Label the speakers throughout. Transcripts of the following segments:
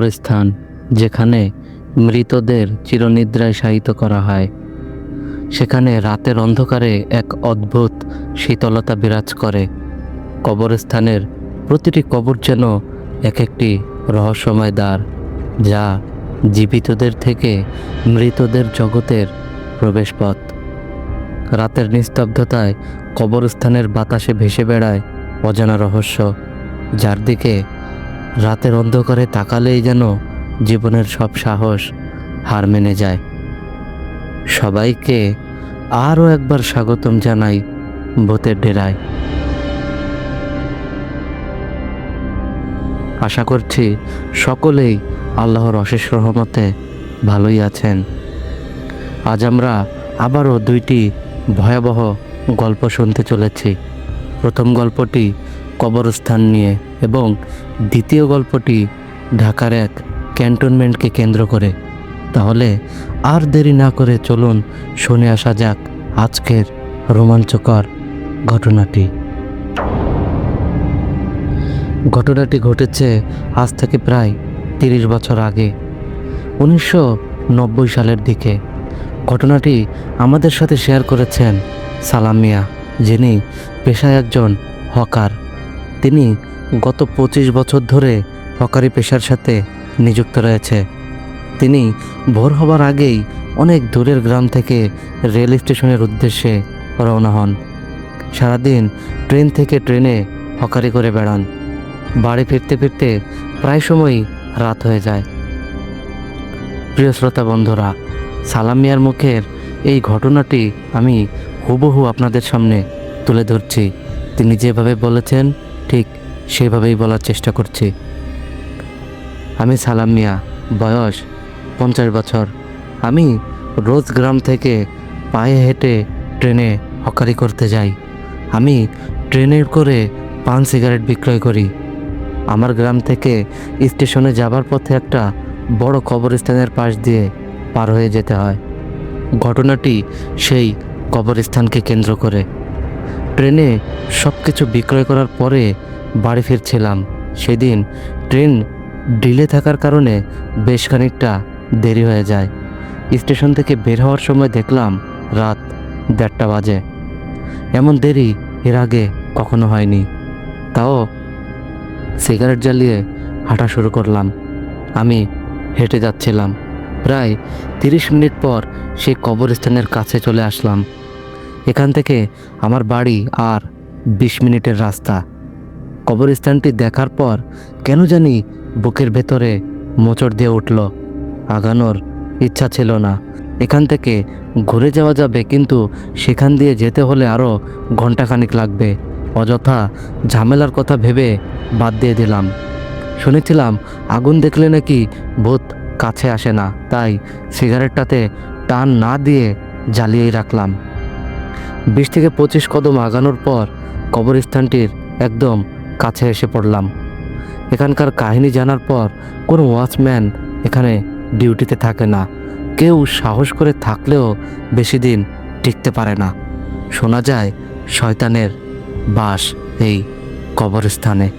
Speaker 1: কবরস্থান যেখানে মৃতদের চিরনিদ্রায় শায়িত করা হয়। সেখানে রাতের অন্ধকারে এক অদ্ভুত শীতলতা বিরাজ করে। কবরস্থানের প্রতিটি কবর যেন এক একটি রহস্যময় দ্বার যা জীবিতদের থেকে মৃতদের জগতের প্রবেশপথ। রাতের নিস্তব্ধতায় কবরস্থানের বাতাসে ভেসে বেড়ায় অজানা রহস্য, যার দিকে রাতের অন্ধকারে তাকালেই যেন জীবনের সব সাহস হার মেনে যায়। সবাইকে আরও একবার স্বাগতম জানাই ভূতের ডেরায়। আশা করছি সকলেই আল্লাহর অশেষ রহমতে ভালোই আছেন। আজ আমরা আবারও দুইটি ভয়াবহ গল্প শুনতে চলেছি। প্রথম গল্পটি কবরস্থান নিয়ে এবং দ্বিতীয় গল্পটি ঢাকার এক ক্যান্টনমেন্টকে কেন্দ্র করে। তাহলে আর দেরি না করে চলুন শুনে আসা যাক আজকের রোমাঞ্চকর ঘটনাটি। ঘটনাটি ঘটেছে আজ থেকে প্রায় তিরিশ বছর আগে, উনিশশো নব্বই সালের দিকে। ঘটনাটি আমাদের সাথে শেয়ার করেছেন সালাম মিয়া যিনি পেশায় একজন হকার। তিনি গত পঁচিশ বছর ধরে হকারি পেশার সাথে নিযুক্ত রয়েছে। তিনি ভোর হবার আগেই অনেক দূরের গ্রাম থেকে রেল স্টেশনের উদ্দেশ্যে রওনা হন। সারাদিন ট্রেন থেকে ট্রেনে হকারি করে বেড়ান। বাড়ি ফিরতে ফিরতে প্রায় সময়ই রাত হয়ে যায়। প্রিয় শ্রোতা বন্ধুরা, সালাম মিয়ার মুখের এই ঘটনাটি আমি হুবহু আপনাদের সামনে তুলে ধরছি। তিনি যেভাবে বলেছেন ঠিক সেভাবেই বলার চেষ্টা করছি। আমি সালাম মিয়া, বয়স পঞ্চাশ বছর। আমি রোজ গ্রাম থেকে পায়ে হেঁটে ট্রেনে হকারি করতে যাই। আমি ট্রেনের করে পান সিগারেট বিক্রয় করি। আমার গ্রাম থেকে স্টেশনে যাবার পথে একটা বড় কবরস্থানের পাশ দিয়ে পার হয়ে যেতে হয়। ঘটনাটি সেই কবরস্থানকে কেন্দ্র করে। ট্রেনে সব কিছু বিক্রয় করার পরে বাড়ি ফিরছিলাম। সেদিন ট্রেন ডিলে থাকার কারণে বেশ খানিকটা দেরি হয়ে যায়। স্টেশন থেকে বের হওয়ার সময় দেখলাম রাত দেড়টা বাজে। এমন দেরি এর আগে কখনো হয়নি। তাও সিগারেট জ্বালিয়ে হাঁটা শুরু করলাম। আমি হেঁটে যাচ্ছিলাম। প্রায় তিরিশ মিনিট পর সেই কবরস্থানের কাছে চলে আসলাম। এখান থেকে আমার বাড়ি আর বিশ মিনিটের রাস্তা। কবরস্থানটি দেখার পর কেন জানি বুকের ভেতরে মোচড় দিয়ে উঠল। আগানোর ইচ্ছা ছিল না। এখান থেকে ঘুরে যাওয়া যাবে, কিন্তু সেখান দিয়ে যেতে হলে আরও ঘন্টাখানিক লাগবে। অযথা ঝামেলার কথা ভেবে বাদ দিয়ে দিলাম। শুনেছিলাম আগুন দেখলে নাকি ভূত কাছে আসে না, তাই সিগারেটটাতে টান না দিয়ে জ্বালিয়েই রাখলাম। বিশ থেকে পঁচিশ কদম আগানোর পর কবরস্থানটির একদম কাছে এসে পড়লাম। এখানকার কাহিনী জানার পর কোনো ওয়াচম্যান এখানে ডিউটিতে থাকে না। কেউ সাহস করে থাকলেও বেশি দিন টিকতে পারে না। শোনা যায় শয়তানের বাস এই কবরস্থানে।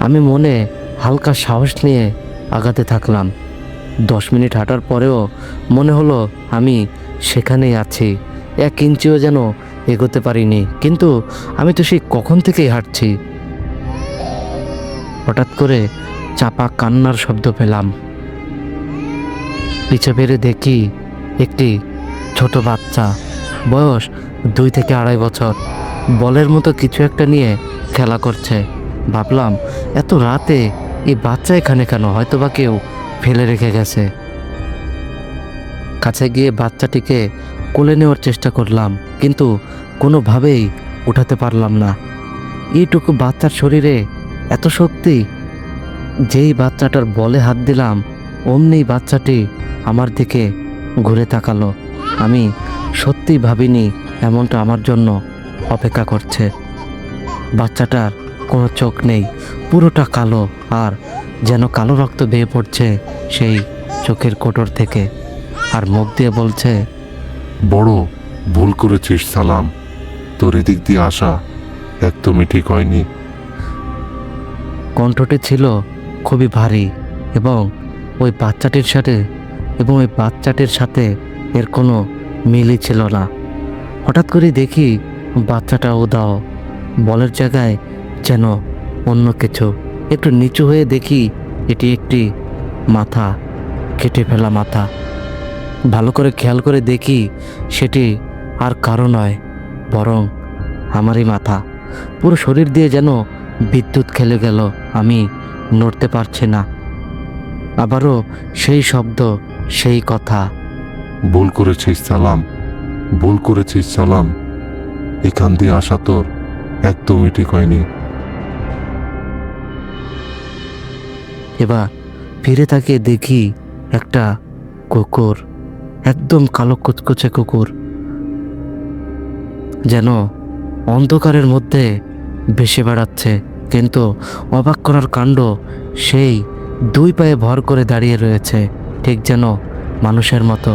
Speaker 1: আমি মনে হালকা সাহস নিয়ে আগাতে থাকলাম। দশ মিনিট হাঁটার পরেও মনে হলো আমি সেখানেই আছি। এক ইঞ্চিও যেন এগোতে পারিনি। কিন্তু আমি তো সেই কখন থেকেই হাঁটছি। হঠাৎ করে চাপা কান্নার শব্দ পেলাম। পিছে ফিরে দেখি একটি ছোট বাচ্চা। বয়স দুই থেকে আড়াই বছর। বলের মতো কিছু একটা নিয়ে খেলা করছে। ভাবলাম, এত রাতে এই বাচ্চা এখানে কেন? হয়তো বা কেউ ফেলে রেখে গেছে। কাছে গিয়ে বাচ্চাটিকে কোলে নেওয়ার চেষ্টা করলাম, কিন্তু কোনোভাবেই উঠাতে পারলাম না। এইটুকু বাচ্চার শরীরে এত শক্তি, যেই বাচ্চাটার বলে হাত দিলাম, অমনি বাচ্চাটি আমার দিকে ঘুরে তাকালো। আমি সত্যি ভাবিনি এমনটা আমার জন্য অপেক্ষা করছে। বাচ্চাটার কোনো চোখ নেই, পুরোটা কালো, আর যেন কালো রক্ত বেয়ে পড়ছে সেই চোখের কোটর থেকে। আর মুখ দিয়ে বলছে
Speaker 2: বড় ভুল করেছিস সালাম। তোর এদিক দিয়ে আসা একদমই ঠিক হয়নি।
Speaker 1: কণ্ঠটি ছিল খুবই ভারী এবং ওই বাচ্চাটির সাথে এবং ওই বাচ্চাটির সাথে এর কোনো মিলই ছিল না। হঠাৎ করে দেখি বাচ্চাটা উদাও বলের জায়গায় যেন অন্য কিছু। একটু নিচু হয়ে দেখি এটি একটি মাথা কেটে ফেলা মাথা। ভালো করে খেয়াল করে দেখি সেটি আর কারও নয় বরং আমারই মাথা। পুরো শরীর দিয়ে যেন বিদ্যুৎ খেলে গেল আমি নড়তে পারছি না। আবারও সেই শব্দ সেই কথা।
Speaker 2: ভুল করেছিস সালাম। ভুল করেছিস সালাম। এখান দিয়ে আসা তোর একদমই ঠিক হয়নি।
Speaker 1: এবার ফিরে তাকিয়ে দেখি একটা কুকুর। একদম কালো কুচকুচে কুকুর, যেন অন্ধকারের মধ্যে ভেসে বেড়াচ্ছে। কিন্তু অবাক করার কাণ্ড সেই দুই পায়ে ভর করে দাঁড়িয়ে রয়েছে, ঠিক যেন মানুষের মতো।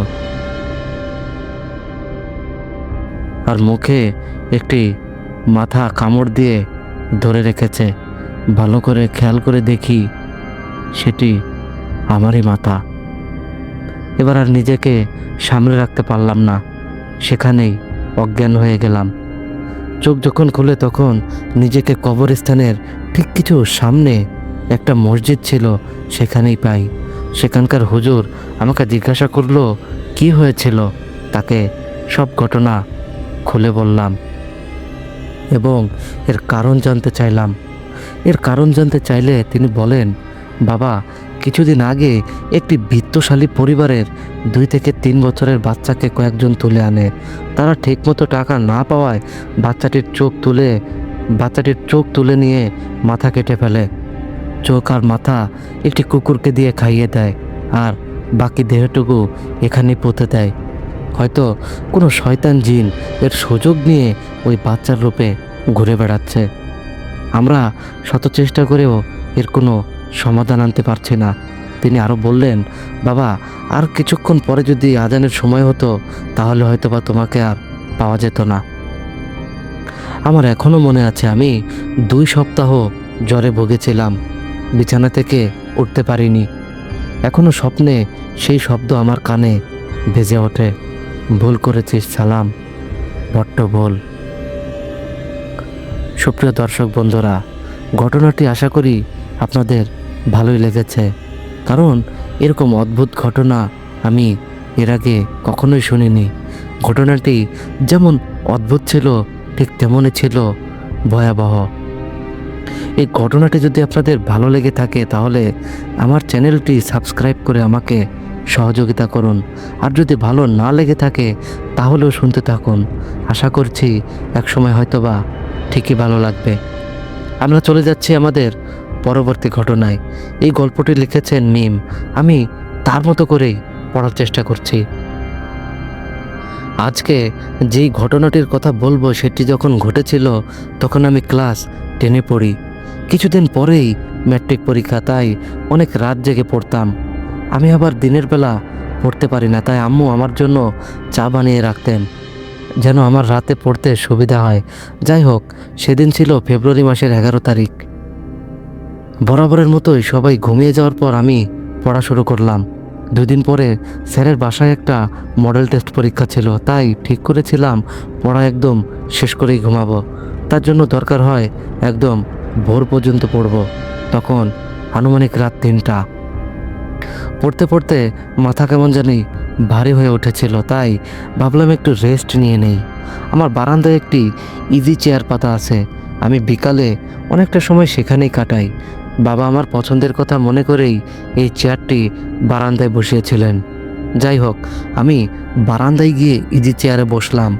Speaker 1: আর মুখে একটি মাথা কামড় দিয়ে ধরে রেখেছে। ভালো করে খেয়াল করে দেখি সেটি আমারই মাথা। এবার আর নিজেকে সামলে রাখতে পারলাম না। সেখানেই অজ্ঞান হয়ে গেলাম। চোখ যখন খুলে তখন নিজেকে কবরস্থানের ঠিক কিছু সামনে একটা মসজিদ ছিল সেখানেই পাই। সেখানকার হুজুর আমাকে জিজ্ঞাসা করল, কি হয়েছিল? তাকে সব ঘটনা খুলে বললাম এবং এর কারণ জানতে চাইলাম। এর কারণ জানতে চাইলে তিনি বলেন, বাবা কিছুদিন আগে একটি বৃত্তশালী পরিবারের দুই থেকে তিন বছরের বাচ্চাকে কয়েকজন তুলে আনে। তারা ঠিকমতো টাকা না পাওয়ায় বাচ্চাটির চোখ তুলে, বাচ্চাটির চোখ তুলে নিয়ে মাথা কেটে ফেলে। চোখ আর মাথা একটি কুকুরকে দিয়ে খাইয়ে দেয় আর বাকি দেহটুকু এখানেই পুঁতে দেয়। হয়তো কোনো শয়তান জিন এর সুযোগ নিয়ে ওই বাচ্চার রূপে ঘুরে বেড়াচ্ছে। আমরা শত চেষ্টা করেও এর কোনো সমাধান আনতে পারছি না। তিনি আরও বললেন, বাবা, আর কিছুক্ষণ পরে যদি আজানের সময় হতো, তাহলে হয়তো বা তোমাকে আর পাওয়া যেত না। আমার এখনও মনে আছে, আমি দুই সপ্তাহ জ্বরে ভুগেছিলাম। বিছানা থেকে উঠতে পারিনি। এখনও স্বপ্নে সেই শব্দ আমার কানে ভেজে ওঠে। ভুল করেছিস, সালাম। বড্ড ভুল। সুপ্রিয় দর্শক বন্ধুরা, ঘটনাটি আশা করি আপনাদের ভালোই লেগেছে। কারণ এরকম অদ্ভুত ঘটনা আমি এর আগে কখনোই শুনিনি। ঘটনাটি যেমন অদ্ভুত ছিল, ঠিক তেমনই ছিল ভয়াবহ। এই ঘটনাটি যদি আপনাদের ভালো লেগে থাকে, তাহলে আমার চ্যানেলটি সাবস্ক্রাইব করে আমাকে সহযোগিতা করুন। আর যদি ভালো না লেগে থাকে, তাহলেও শুনতে থাকুন। আশা করছি, একসময় হয়তোবা ঠিকই ভালো লাগবে। আমরা চলে যাচ্ছি আমাদের পরবর্তী ঘটনায়। এই গল্পটি লিখেছেন মিম। আমি তার মতো করেই পড়ার চেষ্টা করছি। আজকে যেই ঘটনাটির কথা বলব, সেটি যখন ঘটেছিল, তখন আমি ক্লাস টেনে পড়ি। কিছুদিন পরেই ম্যাট্রিক পরীক্ষা, তাই অনেক রাত জেগে পড়তাম। আমি আবার দিনের বেলা পড়তে পারি না, তাই আম্মু আমার জন্য চা বানিয়ে রাখতেন, যেন আমার রাতে পড়তে সুবিধা হয়। যাই হোক, সেদিন ছিল ফেব্রুয়ারি মাসের এগারো তারিখ। বরাবরের মতোই সবাই ঘুমিয়ে যাওয়ার পর আমি পড়া শুরু করলাম। দুদিন পরে স্যারের বাসায় একটা মডেল টেস্ট পরীক্ষা ছিল, তাই ঠিক করেছিলাম পড়া একদম শেষ করেই ঘুমাবো। তার জন্য দরকার হয় একদম ভোর পর্যন্ত পড়ব। তখন আনুমানিক রাত তিনটা। পড়তে পড়তে মাথা কেমন জানি ভারী হয়ে উঠেছিল, তাই ভাবলাম একটু রেস্ট নিয়ে নেই। আমার বারান্দায় একটি ইজি চেয়ার পাতা আছে, আমি বিকালে অনেকটা সময় সেখানেই কাটাই। বাবা আমার পছন্দের কথা মনে করেই এই চেয়ারটি বারান্দায় বসিয়েছিলেন। যাই হোক, আমি বারান্দায় গিয়ে ইজি চেয়ারে বসলাম।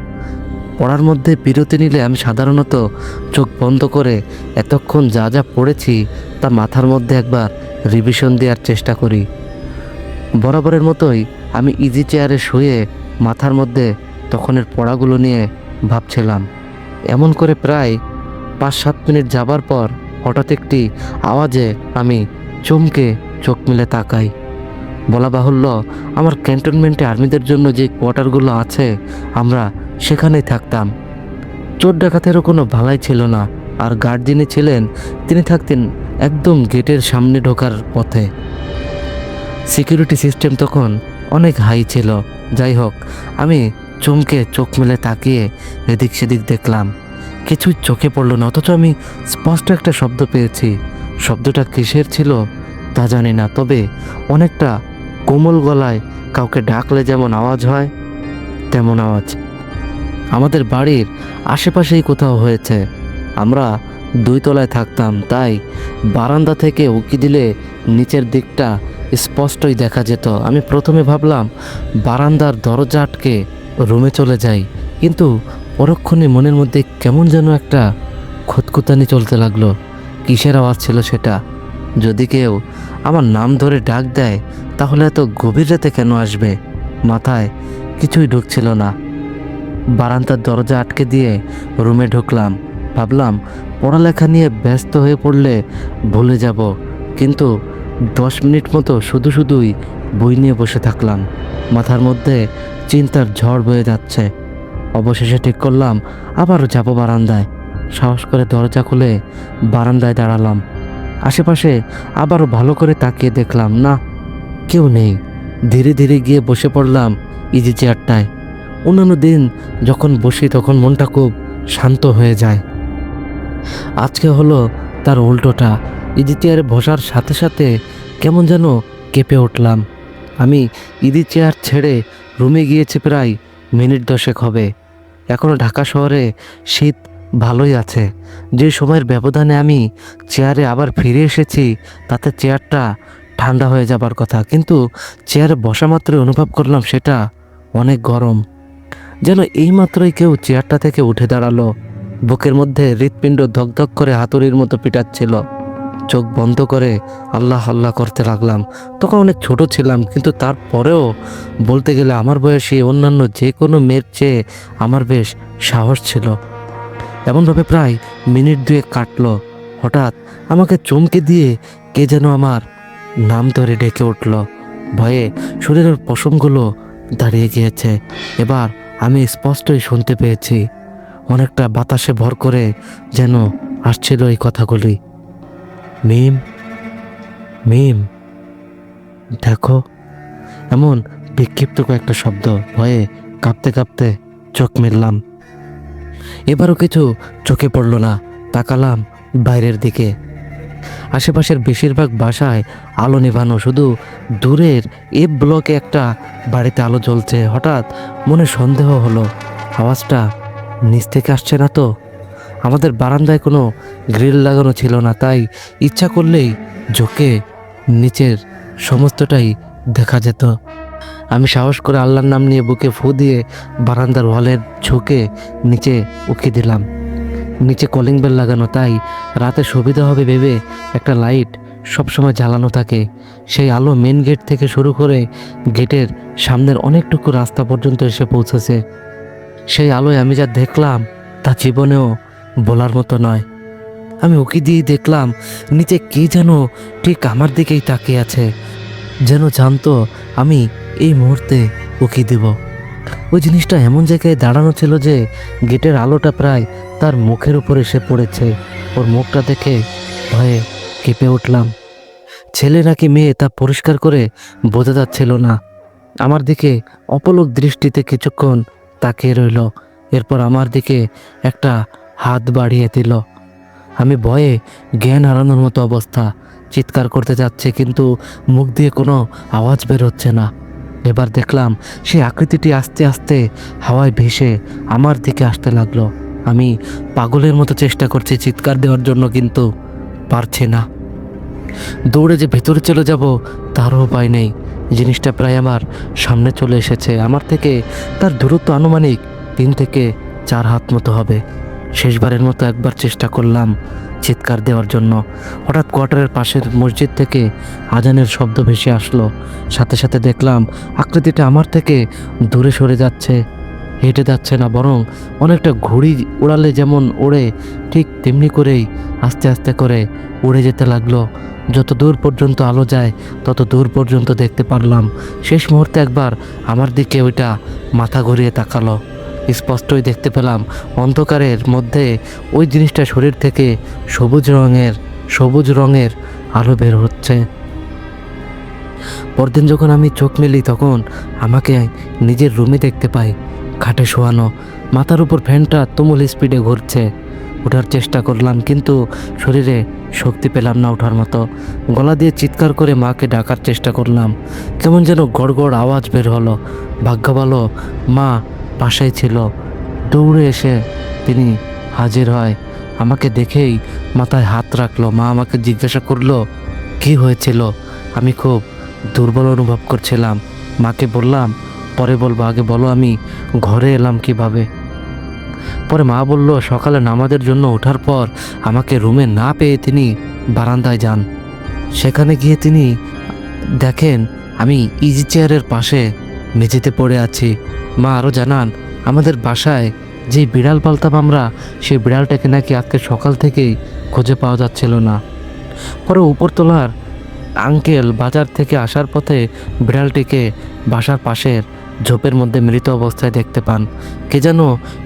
Speaker 1: পড়ার মধ্যে বিরতি নিলে আমি সাধারণত চোখ বন্ধ করে এতক্ষণ যা যা পড়েছি তা মাথার মধ্যে একবার রিভিশন দেওয়ার চেষ্টা করি। বরাবরের মতোই আমি ইজি চেয়ারে শুয়ে মাথার মধ্যে তখনের পড়াগুলো নিয়ে ভাবছিলাম। এমন করে প্রায় পাঁচ সাত মিনিট যাবার পর হঠাৎ একটি আওয়াজে আমি চমকে চোখ মেলে তাকাই। বলা বাহুল্য, আমার ক্যান্টনমেন্টে আর্মিদের জন্য যে কোয়ার্টারগুলো আছে, আমরা সেখানেই থাকতাম। চোর ডাকাতেরও কোনো ভালাই ছিল না, আর গার্ড যিনি ছিলেন, তিনি থাকতেন একদম গেটের সামনে ঢোকার পথে। সিকিউরিটি সিস্টেম তখন অনেক হাই ছিল। যাই হোক, আমি চমকে চোখ মেলে তাকিয়ে এদিক সেদিক দেখলাম। কিছুই চোখে পড়ল না, অথচ আমি স্পষ্ট একটা শব্দ পেয়েছি। শব্দটা কিসের ছিল তা জানি না, তবে অনেকটা কোমল গলায় কাউকে ডাকলে যেমন আওয়াজ হয়, তেমন আওয়াজ। আমাদের বাড়ির আশেপাশেই কোথাও হয়েছে। আমরা দুই তলায় থাকতাম, তাই বারান্দা থেকে উঁকি দিলে নিচের দিকটা স্পষ্টই দেখা যেত। আমি প্রথমে ভাবলাম, বারান্দার দরজা আটকে রুমে চলে যাই, কিন্তু পরক্ষণে মনের মধ্যে কেমন যেন একটা খুঁতখুতানি চলতে লাগল। কিসের আওয়াজ ছিল সেটা? যদি কেউ আমার নাম ধরে ডাক দেয়, তাহলে এত গভীর রাতে কেন আসবে? মাথায় কিছুই ঢুকছিল না। বারান্দার দরজা আটকে দিয়ে রুমে ঢুকলাম। ভাবলাম, পড়ালেখা নিয়ে ব্যস্ত হয়ে পড়লে ভুলে যাব, কিন্তু দশ মিনিট মতো শুধু শুধুই বই নিয়ে বসে থাকলাম। মাথার মধ্যে চিন্তার ঝড় বয়ে যাচ্ছে। অবশেষে ঠিক করলাম, আবারও যাব বারান্দায়। সাহস করে দরজা খুলে বারান্দায় দাঁড়ালাম। আশেপাশে আবারও ভালো করে তাকিয়ে দেখলাম, না, কেউ নেই। ধীরে ধীরে গিয়ে বসে পড়লাম ইজি চেয়ারটায় অন্যান্য দিন যখন বসি তখন মনটা খুব শান্ত হয়ে যায়। আজকে হলো তার উল্টোটা। ইজি চেয়ারে বসার সাথে সাথে কেমন যেন কেঁপে উঠলাম। আমি ইদি চেয়ার ছেড়ে রুমে গিয়েছি প্রায় মিনিট দশেক হবে। এখনও ঢাকা শহরে শীত ভালোই আছে। যে সময়ের ব্যবধানে আমি চেয়ারে আবার ফিরে এসেছি, তাতে চেয়ারটা ঠান্ডা হয়ে যাবার কথা। কিন্তু চেয়ারে বসা মাত্রই অনুভব করলাম সেটা অনেক গরম। যেন এইমাত্রই কেউ চেয়ারটা থেকে উঠে দাঁড়াল। বুকের মধ্যে হৃৎপিণ্ড ধকধক করে হাতুড়ির মতো পিটাচ্ছিল। চোখ বন্ধ করে আল্লাহ আল্লাহ করতে লাগলাম। তখন অনেক ছোট ছিলাম, কিন্তু তারপরেও বলতে গেলে আমার বয়সী অন্যান্য যে কোনো মেয়ের চেয়ে আমার বেশ সাহস ছিল। এমনভাবে প্রায় মিনিট দুয়ে কাটলো। হঠাৎ আমাকে চমকে দিয়ে কে যেন আমার নাম ধরে ডেকে উঠল। ভয়ে শরীরের পশমগুলো দাঁড়িয়ে গিয়েছে। এবার আমি স্পষ্টই শুনতে পেয়েছি, অনেকটা বাতাসে ভর করে যেন আসছিল এই কথাগুলি। মিম মিম, দেখো, এমন বিক্ষিপ্ত কয়েকটা শব্দ, ভয়ে কাঁপতে কাঁপতে চোখ মেললাম। এবারও কিছু চোখে পড়ল না, তাকালাম বাইরের দিকে। আশেপাশের বেশিরভাগ বাসায় আলো নেভানো, শুধু দূরের এ ব্লকে একটা বাড়িতে আলো জ্বলছে। হঠাৎ মনে সন্দেহ হলো, আওয়াজটা নিচ থেকে আসছে না তো? আমাদের বারান্দায় কোনো গ্রিল লাগানো ছিল না, তাই ইচ্ছা করলেই ঝোঁকে নিচের সমস্তটাই দেখা যেত। আমি সাহস করে আল্লাহর নাম নিয়ে বুকে ফু দিয়ে বারান্দার ওয়ালের ঝুঁকে নিচে উকি দিলাম। নিচে কলিং বেল লাগানো, তাই রাতে সুবিধা হবে ভেবে একটা লাইট সবসময় জ্বালানো থাকে। সেই আলো মেন গেট থেকে শুরু করে গেটের সামনের অনেকটুকু রাস্তা পর্যন্ত এসে পৌঁছেছে। সেই আলোয় আমি যা দেখলাম তা জীবনেও বলার মতো নয়। আমি উকি দিয়ে দেখলাম, নিচে কে যেন ঠিক আমার দিকেই তাকিয়ে আছে। যেন জানতো আমি এই মুহূর্তে উকি দেব। ওই জিনিসটা এমন জায়গায় দাঁড়ানো ছিল যে গেটের আলোটা প্রায় তার মুখের উপর এসে পড়েছে। ওর মুখটা দেখে ভয়ে কেঁপে উঠলাম। ছেলে নাকি মেয়ে তা পরিষ্কার করে বোঝা যাচ্ছিল না। আমার দিকে অপলক দৃষ্টিতে কিছুক্ষণ তাকিয়ে রইল। এরপর আমার দিকে একটা হাত বাড়িয়ে দিল। আমি ভয়ে জ্ঞান হারানোর মতো অবস্থা। চিৎকার করতে যাচ্ছে, কিন্তু মুখ দিয়ে কোনো আওয়াজ বের হচ্ছে না। এবার দেখলাম সেই আকৃতিটি আস্তে আস্তে হাওয়ায় ভেসে আমার দিকে আসতে লাগল। আমি পাগলের মতো চেষ্টা করছি চিৎকার দেওয়ার জন্য, কিন্তু পারছি না। দৌড়ে যে ভেতরে চলে যাব, তারও উপায় নেই। জিনিসটা প্রায় আমার সামনে চলে এসেছে। আমার থেকে তার দূরত্ব আনুমানিক তিন থেকে চার হাত মতো হবে। শেষবারের মতো একবার চেষ্টা করলাম চিৎকার দেওয়ার জন্য। হঠাৎ কোয়ার্টারের পাশের মসজিদ থেকে আজানের শব্দ ভেসে আসলো। সাথে সাথে দেখলাম আকৃতিটা আমার থেকে দূরে সরে যাচ্ছে। হেঁটে যাচ্ছে না, বরং অনেকটা ঘুড়ি উড়ালে যেমন ওড়ে, ঠিক তেমনি করেই আস্তে আস্তে করে উড়ে যেতে লাগল। যত দূর পর্যন্ত আলো যায়, তত দূর পর্যন্ত দেখতে পারলাম। শেষ মুহূর্তে একবার আমার দিকে ওইটা মাথা ঘুরিয়ে তাকালো। স্পষ্টই দেখতে পেলাম অন্ধকারের মধ্যে ওই জিনিসটা শরীর থেকে সবুজ রঙের সবুজ রঙের আলো বের হচ্ছে। পরদিন যখন আমি চোখ মেলি তখন আমাকে নিজের রুমে দেখতে পাই, খাটে শোয়ানো, মাথার উপর ফ্যানটা তুমুল স্পিডে ঘুরছে। ওঠার চেষ্টা করলাম কিন্তু শরীরে শক্তি পেলাম না ওঠার মতো। গলা দিয়ে চিৎকার করে মাকে ডাকার চেষ্টা করলাম। কেমন যেন গড়গড় আওয়াজ বের হলো। ভাগ্য ভালো মা পাশেই ছিল। দৌড়ে এসে তিনি হাজির হয়। আমাকে দেখেই মাথায় হাত রাখল। মা আমাকে জিজ্ঞাসা করল, কি হয়েছিল? আমি খুব দুর্বল অনুভব করছিলাম। মাকে বললাম, পরে বলব। আগে বলো, আমি ঘরে এলাম কীভাবে? পরে মা বলল, সকালে নামাজের জন্য ওঠার পর আমাকে রুমে না পেয়ে তিনি বারান্দায় যান। সেখানে গিয়ে তিনি দেখেন, আমি ইজি চেয়ারের পাশে মেঝেতে পড়ে আছি। মা আরও জানান, আমাদের বাসায় যে বিড়াল পালতাম আমরা সেই বিড়ালটাকে নাকি আজকে সকাল থেকেই খুঁজে পাওয়া যাচ্ছিল না। পরে উপরতলার আঙ্কেল বাজার থেকে আসার পথে বিড়ালটিকে বাসার পাশের ঝোপের মধ্যে মৃত অবস্থায় দেখতে পান। কে যেন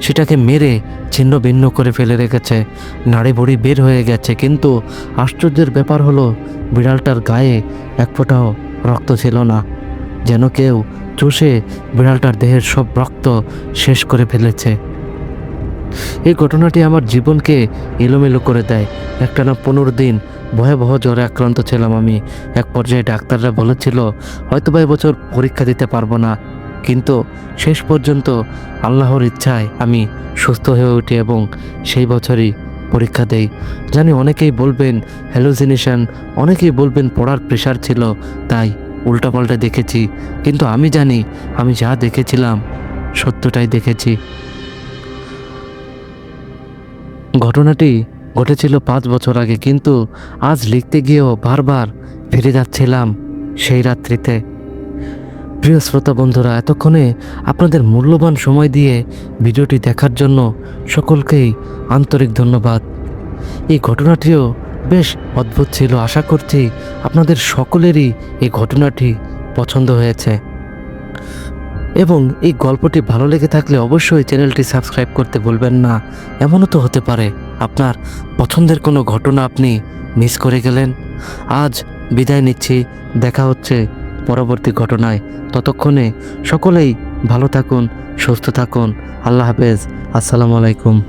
Speaker 1: সেটাকে মেরে ছিন্ন ভিন্ন করে ফেলে রেখেছে। নাড়ি ভুড়ি বের হয়ে গেছে, কিন্তু আশ্চর্যের ব্যাপার হলো, বিড়ালটার গায়ে এক ফোঁটাও রক্ত ছিল না। যেন কেউ চষে বিড়ালটার দেহের সব রক্ত শেষ করে ফেলেছে। এই ঘটনাটি আমার জীবনকে এলোমেলো করে দেয়। একটানা পনেরো দিন ভয়াবহ জ্বরে আক্রান্ত ছিলাম আমি। এক পর্যায়ে ডাক্তাররা বলেছিল হয়তো বা বছর পরীক্ষা দিতে পারব না। কিন্তু শেষ পর্যন্ত আল্লাহর ইচ্ছায় আমি সুস্থ হয়ে উঠি এবং সেই বছরই পরীক্ষা দেই। জানি অনেকেই বলবেন, হ্যালোজিনেশন, অনেকেই বলবেন, পড়ার প্রেশার ছিল। তাই উল্টাপাল্টা দেখেছি। কিন্তু আমি জানি, আমি যা দেখেছিলাম, সত্যটাই দেখেছি। ঘটনাটি ঘটেছিল পাঁচ বছর আগে, কিন্তু আজ লিখতে গিয়েও বারবার ফিরে যাচ্ছিলাম সেই রাত্রিতে। প্রিয় শ্রোতা বন্ধুরা, এতক্ষণে আপনাদের মূল্যবান সময় দিয়ে ভিডিওটি দেখার জন্য সকলকেই আন্তরিক ধন্যবাদ। এই ঘটনাটিও বেশ অদ্ভুত ছিল। আশা করছি আপনাদের সকলেরই এই ঘটনাটি পছন্দ হয়েছে। এবং এই গল্পটি ভালো লেগে থাকলে অবশ্যই চ্যানেলটি সাবস্ক্রাইব করতে ভুলবেন না। এমনও তো হতে পারে আপনার পছন্দের কোনো ঘটনা আপনি মিস করে গেলেন। আজ বিদায় নিচ্ছি। দেখা হচ্ছে পরবর্তী ঘটনায়। ততক্ষণে সকলেই ভালো থাকুন, সুস্থ থাকুন। আল্লাহ হাফেজ। আসসালামু আলাইকুম।